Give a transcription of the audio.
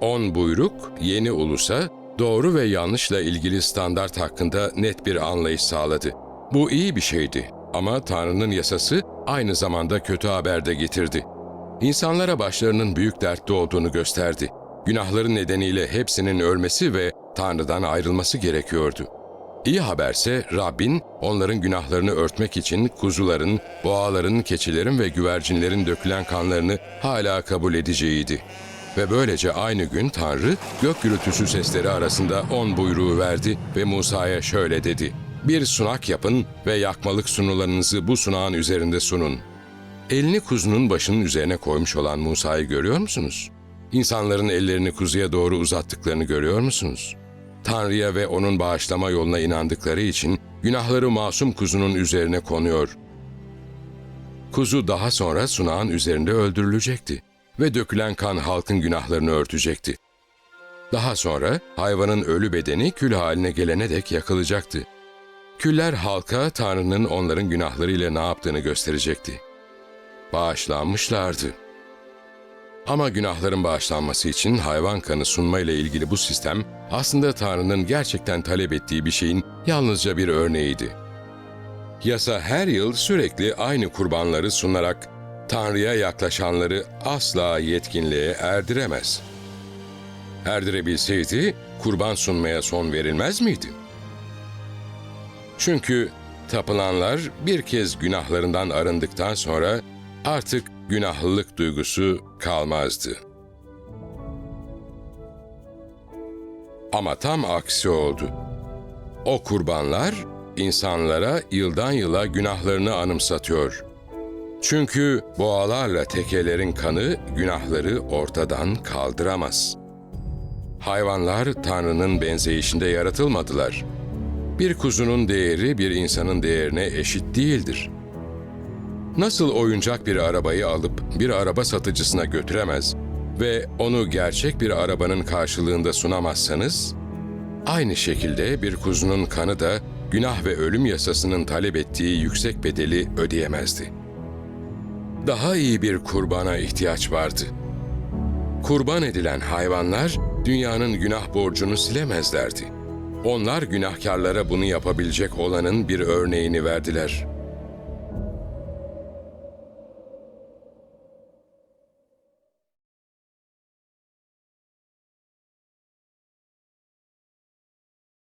on buyruk yeni ulusa doğru ve yanlışla ilgili standart hakkında net bir anlayış sağladı. Bu iyi bir şeydi ama Tanrı'nın yasası aynı zamanda kötü haber de getirdi. İnsanlara başlarının büyük dertte olduğunu gösterdi. Günahları nedeniyle hepsinin ölmesi ve Tanrı'dan ayrılması gerekiyordu. İyi haberse Rabbin onların günahlarını örtmek için kuzuların, boğaların, keçilerin ve güvercinlerin dökülen kanlarını hala kabul edeceğiydi. Ve böylece aynı gün Tanrı gök gürültüsü sesleri arasında on buyruğu verdi ve Musa'ya şöyle dedi. Bir sunak yapın ve yakmalık sunularınızı bu sunağın üzerinde sunun. Elini kuzunun başının üzerine koymuş olan Musa'yı görüyor musunuz? İnsanların ellerini kuzuya doğru uzattıklarını görüyor musunuz? Tanrı'ya ve onun bağışlama yoluna inandıkları için günahları masum kuzunun üzerine konuyor. Kuzu daha sonra sunağın üzerinde öldürülecekti ve dökülen kan halkın günahlarını örtecekti. Daha sonra hayvanın ölü bedeni kül haline gelene dek yakılacaktı. Küller halka Tanrı'nın onların günahlarıyla ne yaptığını gösterecekti. Bağışlanmışlardı. Ama günahların bağışlanması için hayvan kanı sunma ile ilgili bu sistem aslında Tanrı'nın gerçekten talep ettiği bir şeyin yalnızca bir örneğiydi. Yasa her yıl sürekli aynı kurbanları sunarak Tanrı'ya yaklaşanları asla yetkinliğe erdiremez. Erdirebilseydi kurban sunmaya son verilmez miydi? Çünkü tapılanlar bir kez günahlarından arındıktan sonra artık günahlılık duygusu kalmazdı. Ama tam aksi oldu. O kurbanlar insanlara yıldan yıla günahlarını anımsatıyor. Çünkü boğalarla tekelerin kanı günahları ortadan kaldıramaz. Hayvanlar Tanrı'nın benzeyişinde yaratılmadılar. Bir kuzunun değeri bir insanın değerine eşit değildir. Nasıl oyuncak bir arabayı alıp bir araba satıcısına götüremez ve onu gerçek bir arabanın karşılığında sunamazsanız, aynı şekilde bir kuzunun kanı da günah ve ölüm yasasının talep ettiği yüksek bedeli ödeyemezdi. Daha iyi bir kurbana ihtiyaç vardı. Kurban edilen hayvanlar dünyanın günah borcunu silemezlerdi. Onlar günahkarlara bunu yapabilecek olanın bir örneğini verdiler.''